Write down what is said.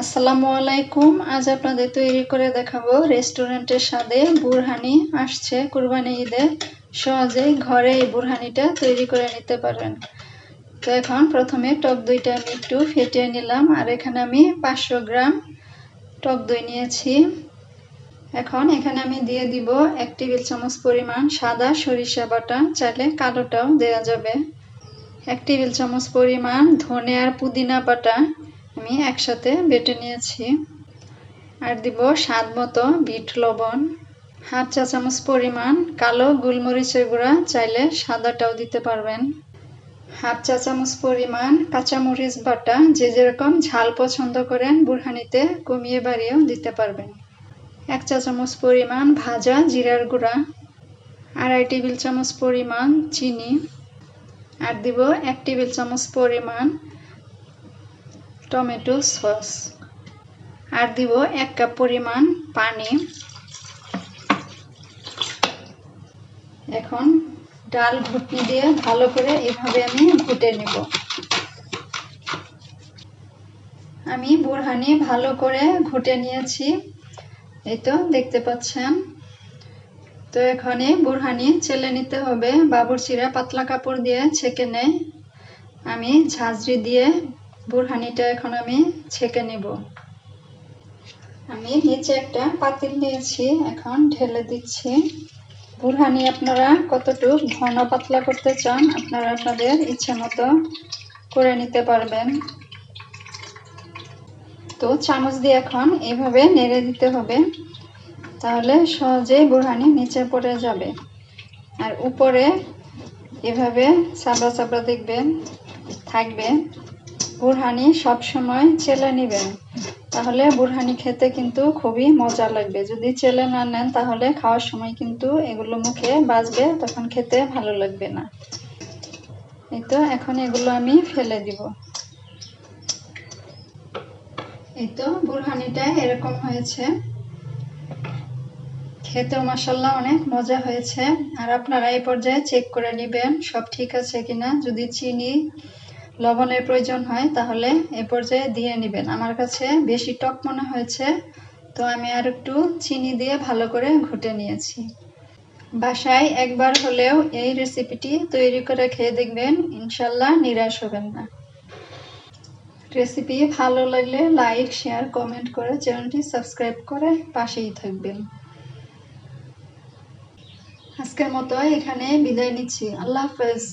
আসসালামু আলাইকুম। আজ আপনাদের তৈরি করে দেখাবো রেস্টুরেন্টের স্বাদে বুরহানি আসছে। কুরবানি ঈদে সহজেই ঘরে এই বুরহানিটা তৈরি করে নিতে পারবেন। তো এখন প্রথমে টক দইটা আমি একটু ফেটিয়ে নিলাম। আর এখানে আমি পাঁচশো গ্রাম টক দই নিয়েছি। এখন এখানে আমি দিয়ে দিব এক টেবিল চামচ পরিমাণ সাদা সরিষা বাটা। চাইলে কালোটাও দেওয়া যাবে। এক টেবিল চামচ পরিমাণ ধনে আর পুদিনা বাটা। আমি একসাথে বেটে নিয়েছি। আর দিব স্বাদ মতো বিট লবণ, হাফ চা চামচ পরিমাণ কালো গোলমরিচের গুঁড়া, চাইলে সাদাটাও দিতে পারবেন। হাফ চা চামচ পরিমাণ কাঁচামরিচ বাটা, যে যেরকম ঝাল পছন্দ করেন বুরহানিতে কমিয়ে বাড়িয়েও দিতে পারবেন। এক চা চামচ পরিমাণ ভাজা জিরার গুঁড়া, আড়াই টেবিল চামচ পরিমাণ চিনি, আর দিব এক টেবিল চামচ পরিমাণ টমেটো সস। আর দিব এক কাপ পরিমাণ পানি। এখন ডাল ঘুটনি দিয়ে ভালো করে এভাবে আমি ঘুটে নেব। আমি বুরহানি ভালো করে ঘুটে নিয়েছি। এই তো দেখতে পাচ্ছেন। তো এখানে বুরহানি চেলে নিতে হবে। বাবুরচিরা পাতলা কাপড় দিয়ে ছেঁকে নেয়। আমি ঝাঁঝরি দিয়ে বুরহানিটা এখন আমি ছেঁকে নেব। আমি নিচে একটা পাতিল নিয়েছি, এখন ঢেলে দিচ্ছি। বুরহানি আপনারা কতটুকু ঘন পাতলা করতে চান, আপনারা আপনাদের ইচ্ছে মতো করে নিতে পারবেন। তো চামচ দিয়ে এখন এভাবে নেড়ে দিতে হবে, তাহলে সহজেই বুড়হানি নিচে পড়ে যাবে। আর উপরে এভাবে চাবড়া চাবড়া দেখবেন, থাকবে। বুরহানি সব সময় চেলে নেবেন। তাহলে বুরহানি খেতে কিন্তু খুবই মজা লাগবে। যদি চেলে না নেন, তাহলে খাওয়ার সময় কিন্তু এগুলো মুখে বাজবে, তখন খেতে ভালো লাগবে না। এই তো, এখন এগুলো আমি ফেলে দিব। এই তো, বুরহানিটা এরকম হয়েছে। খেতেও মাসাল্লাহ অনেক মজা হয়েছে। আর আপনারা এই পর্যায়ে চেক করে নেবেন, সব ঠিক আছে কিনা। যদি চিনি লবণের প্রয়োজন হয়, তাহলে এ পর্যায়ে দিয়ে নেবেন। আমার কাছে বেশি টক মনে হয়েছে, তো আমি আর একটু চিনি দিয়ে ভালো করে ঘুটে নিয়েছি। বাসায় একবার হলেও এই রেসিপিটি তৈরি করে খেয়ে দেখবেন, ইনশাল্লাহ নিরাশ হবেন না। রেসিপি ভালো লাগলে লাইক, শেয়ার, কমেন্ট করে চ্যানেলটি সাবস্ক্রাইব করে পাশেই থাকবেন। আজকের মতো এখানে বিদায় নিচ্ছি। আল্লাহ হাফেজ।